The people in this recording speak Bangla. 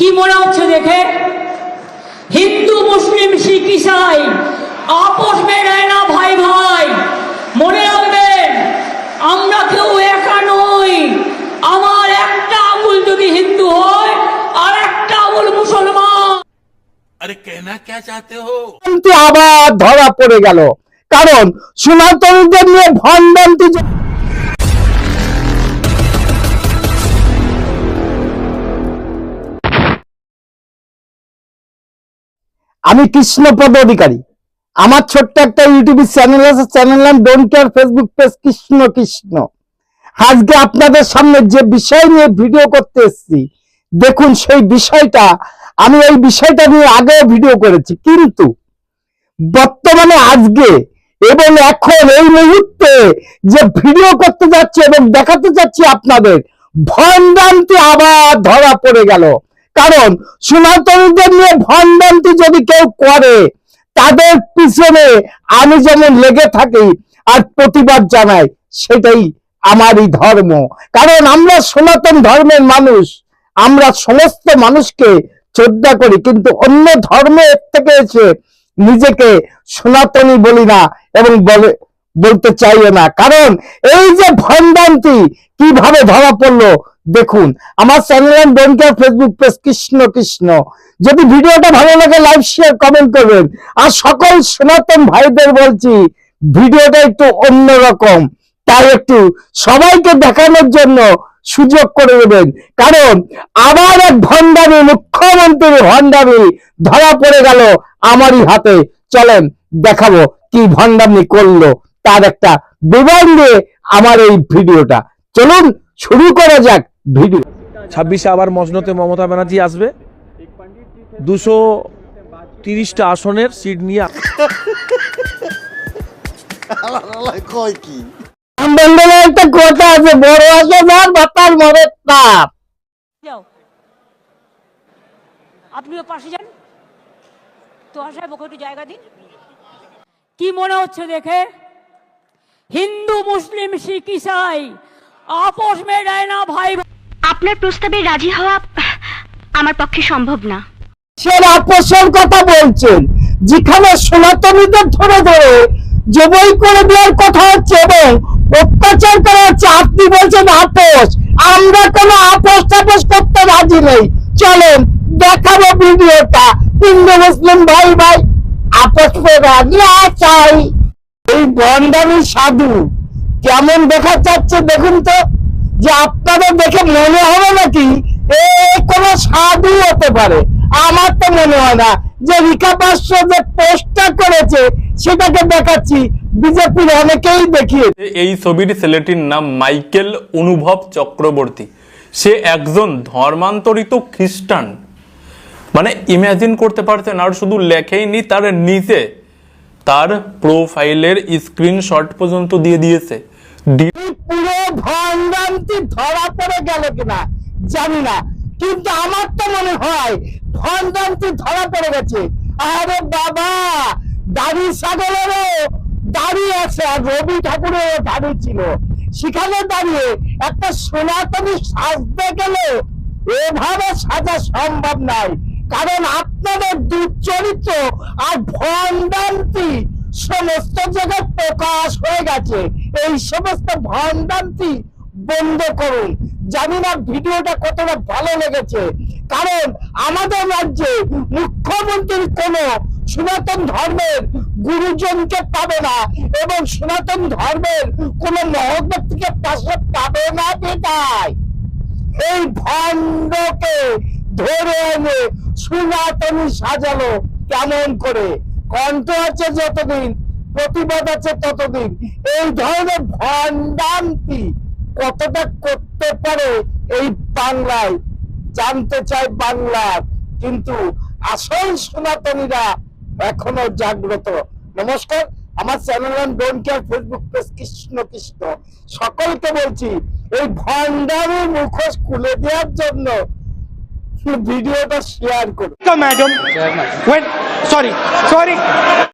কি মনে হচ্ছে দেখে? হিন্দু মুসলিম শিখ ইসাই আপোষ বেড়ায় না ভাই ভাই। মনে রাখবেন আমরা কেউ একা নই। আমার একটা আঙুল যদি হিন্দু হয় আর একটা আঙুল মুসলমান। আরে কেনা কে চাতে হো? কিন্তু আবার ধরা পড়ে গেল। কারণ সুনাতনদের নিয়ে ভণ্ডন্তি আমি কৃষ্ণপদ অধিকারী। আমার ছোট্ট একটা ইউটিউব চ্যানেল আছে চ্যানেল নাম don't care Facebook page Krishna Krishna. আজকে আপনাদের সামনে যে বিষয় নিয়ে ভিডিও করতে এসেছি, দেখুন সেই বিষয়টা, আমি এই বিষয়টা নিয়ে আগেও ভিডিও করেছি, কিন্তু বর্তমানে আজকে এবং এখন এই মুহূর্তে যে ভিডিও করতে যাচ্ছে এবং দেখাতে যাচ্ছি আপনাদের ভণ্ডান্তি আবার ধরা পড়ে গেল। কারণ সনাতনীদের নিয়ে ভণ্ডান্তি যদি কেউ করে, তাদের পিছনে আমি যেমন লেগে থাকি আর প্রতিবাদ জানাই, সেটাই আমারই ধর্ম। কারণ আমরা সনাতন ধর্মের মানুষ, আমরা সমস্ত মানুষকে শ্রদ্ধা করি, কিন্তু অন্য ধর্মের থেকে এসে নিজেকে সনাতনী বলি না এবং বলে, বলতে চাইও না। কারণ এই যে ভণ্ডান্তি কীভাবে ধরা পড়ল দেখুন, আমার channel don't Facebook page Krishna Krishna. যদি ভিডিওটা ভালো লাগে লাইক শেয়ার কমেন্ট করবেন। আর সকল সনাতন ভাইদের বলছি, ভিডিওটা একটু অন্যরকম। তাই একটু সবাইকে দেখানোর জন্য সুযোগ করে দেবেন। কারণ, আবার এক ভণ্ডামি মুখ্যমন্ত্রী ভণ্ডামি ধরা পড়ে গেল আমারই হাতে। চলেন, দেখাবো কি ভণ্ডামি করল তার একটা বিবরণ দিয়ে আমার এই ভিডিওটা। চলুন শুরু করা যাক ভিডিও ছাব্বিশে আবার মসনতে মমতা ব্যানার্জি আসবে। দুশো তিরিশটা আসনের সিট নিয়ে একটা কথা আছে বড় বাতার মরে তাপ। আপনিও পাশে যান। তো সাহেব ওকে একটু জায়গা দিন। কি মনে হচ্ছে দেখে? হিন্দু মুসলিম শিখ ইসাই আপোষ মেটায় না ভাই। ভাই আপনার প্রস্তাবে রাজি হওয়া আমার পক্ষে সম্ভব না। সে আপোষের কথা বলছেন। যেখানে সনাতনীদের ধরে ধরে জবই করে দেওয়ার কথা হচ্ছে এবং অত্যাচার করা হচ্ছে আপনি বলছেন আপোষ। আমরা কোনো আপোষ টাপোষ করতে রাজি নেই। চলেন দেখাবো ভিডিওটা। হিন্দু মুসলিম ভাই ভাই আপোষ করে রাজি চাই। এই বন্ডামি সাধু কেমন দেখা যাচ্ছে দেখুন তো, যে আপনাদের দেখে মনে হবে নাকি? এ কোন সাধু হতে পারে। আমার তো মনে হয় না যে রিকা পার্শ্ব যে পোস্টটা করেছে, সেটাকে দেখাচ্ছি। বিজেপির অনেকেই দেখিয়েছে। এই ছবির ছেলেটির নাম মাইকেল অনুভব চক্রবর্তী। সে একজন ধর্মান্তরিত খ্রিস্টান। মানে ইমাজিন করতে পারছেন আর শুধু লেখেইনি, তার নিচে তার প্রোফাইলের স্ক্রিনশট পর্যন্ত দিয়ে দিয়েছে। পুরো ভণ্ডান্তি ধরা পড়ে গেল কিনা জানি না, কিন্তু আমার তো মনে হয় ভণ্ডান্তি ধরা পড়ে গেছে। আরে বাবা দাড়ি ছাগলেরও দাড়ি আছে, আর রবি ঠাকুরেরও দাড়ি ছিল। সেখানে দাঁড়িয়ে একটা সনাতনী সাজতে গেলে এভাবে সাজা সম্ভব নয়, কারণ আপনাদের দুচরিত্র আর ভণ্ডান্তি সমস্ত জায়গায় প্রকাশ হয়ে গেছে। এই সমস্ত ভণ্ডান্তি বন্ধ করুন। জানি না ভিডিওটা কতটা ভালো লেগেছে। কারণ আমাদের রাজ্যে মুখ্যমন্ত্রীর কোন সনাতন ধর্মের গুরুজনকে পাবে না এবং সনাতন ধর্মের কোন মহৎ ব্যক্তিকে পাশে পাবে না বেটায় এই ভণ্ডকে ধরে এনে সনাতনী সাজালো কেমন করে? কণ্ঠ আছে যতদিন প্রতিবাদ আছে ততদিন। এই ধরনের ভণ্ডান্তি কতটা করতে পারে এই বাংলায়? জানতে চাই বাংলার। কিন্তু আসল সনাতনীরা এখনও জাগ্রত। নমস্কার আমার channel don't care Facebook page Krishna Krishna. সকলকে বলছি এই ভণ্ডারের মুখোশ খুলে দেওয়ার জন্য ভিডিওটা শেয়ার করুন. When, sorry, sorry.